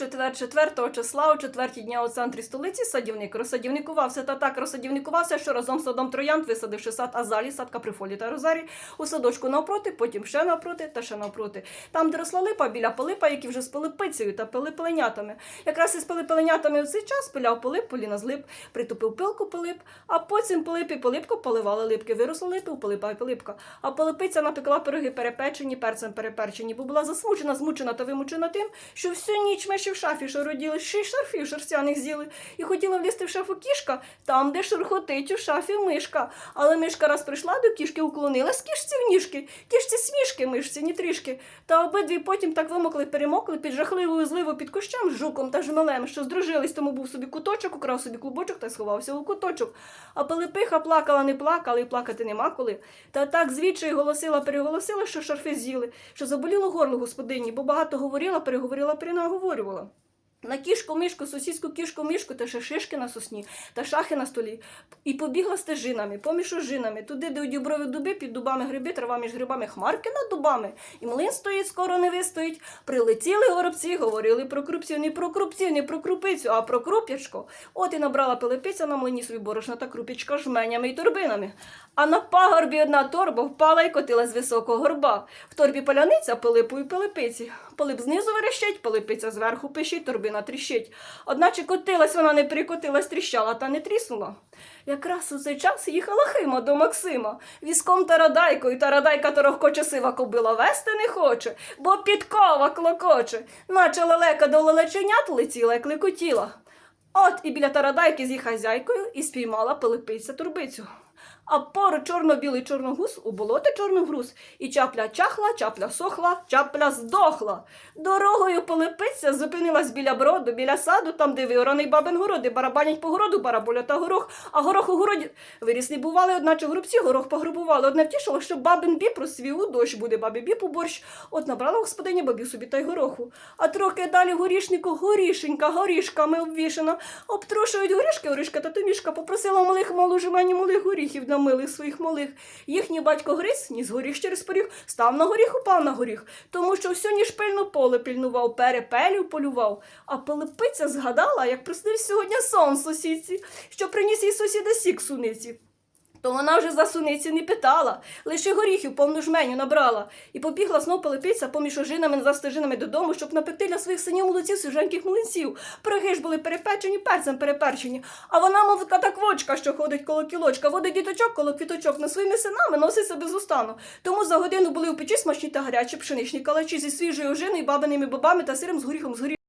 четвер, 4 числа, о 4 дня у центрі столиці садівник розсадівникувався та так розсадівникувався, що разом з садом троянд, висадивши сад Азалі, сад Каприфолі та Розарі, у садочку навпроти, потім ще навпроти та ще навпроти. Там, де росла липа, біля полипа, які вже з пилипицею та пилипеленятами. Якраз із пилипеленятами в цей час пиляв полип, поліна з лип, притупив пилку пилип, а потім пилип і пилипко поливали липки. Виросли липи, у пилипа і пилипка. А пилипиця напекла пироги перепечені, перцем переперчені, бо була засмучена, змучена та вимучена тим, що всю ніч миші в шафі шароділи, ще й шарфів шерстяних з'їли, і хотіла влізти в шафу кішка, там, де шурхотить у шафі мишка. Але мишка раз прийшла до кішки, уклонилась кішці в ніжки, кішці смішки, мишці, ні трішки. Та обидві потім так вимокли, перемокли під жахливою зливу під кущем з жуком та жмелем, що здружились, тому був собі куточок, украв собі клубочок та сховався у куточок. А Пилипиха плакала, не плакала, і плакати нема коли. Та так звідчай голосила, переголосила, що шарфи з'їли, що заболіло горло господині, бо багато говорила, переговорила, перенаговорювала. На кішку, мишку, сусідську кішку, мишку, та ще шишки на сосні, та шахи на столі. І побігла стежинами, поміж ожинами, туди, де у діброві дуби, під дубами гриби, трава між грибами, хмарки над дубами. І млин стоїть, скоро не вистоїть. Прилетіли горобці, говорили про крупцю, не про крупцю, не про крупицю, а про круп'ячко. От і набрала пилипиця на млині собі борошна та крупічка жменями й торбинами. А на пагорбі одна торба впала і котила з високого горба. В торбі паляниця пилипу і пилипиці. Пилип знизу верещить, пилипиця зверху пищить, торбина тріщить. Одначе котилась вона не прикотилась, тріщала та не тріснула. Якраз у цей час їхала Хима до Максима. Візком та радайкою, та радайка торохкоче сива кобила вести не хоче, бо підкова клокоче, наче лелека до лелеченят летіла і клекотіла. От і біля тарадайки з її хазяйкою і спіймала пилипиця турбицю. А поруч чорно-білий чорногуз у болоті чорногруз, і чапля чахла, чапля сохла, чапля здохла. Дорогою полипиця зупинилась біля броду, біля саду, там, де виораний бабин городи, барабанять по городу, бараболя та горох, а горох у городі виріс не бували, одначе грубці горох пограбували. Одне втішило, що бабин біб розсвів у дощ буде бабі біб у борщ. От набрала господиня бабі собі та й гороху. А трохи далі горішнику горішенька, горішками обвішана. Обтрушують горішки, горішка та томішка попросила малих малу жемені малих горіхів для милих своїх малих. Їхній батько Гриць, ніс горіх через поріг, став на горіх, упав на горіх, тому що всю ніж пильно поле пільнував, перепелів полював. А Пилипиця згадала, як приснився сьогодні сон сусідці, що приніс їй сусіда сік суниці. То вона вже за суниці не питала, лише горіхів повну жменю набрала, і побігла знов Пилипиця поміж ожинами за стежинами додому, щоб напекти для своїх синів молодців свіженьких млинців. Пироги ж були перепечені, перцем переперчені. А вона, мов катаквочка, що ходить коло кілочка, водить діточок коло квіточок, на своїми синами носиться без устану. Тому за годину були у печі смачні та гарячі пшеничні калачі зі свіжою ожиною, бабиними бобами та сиром з горіхом з горіхом.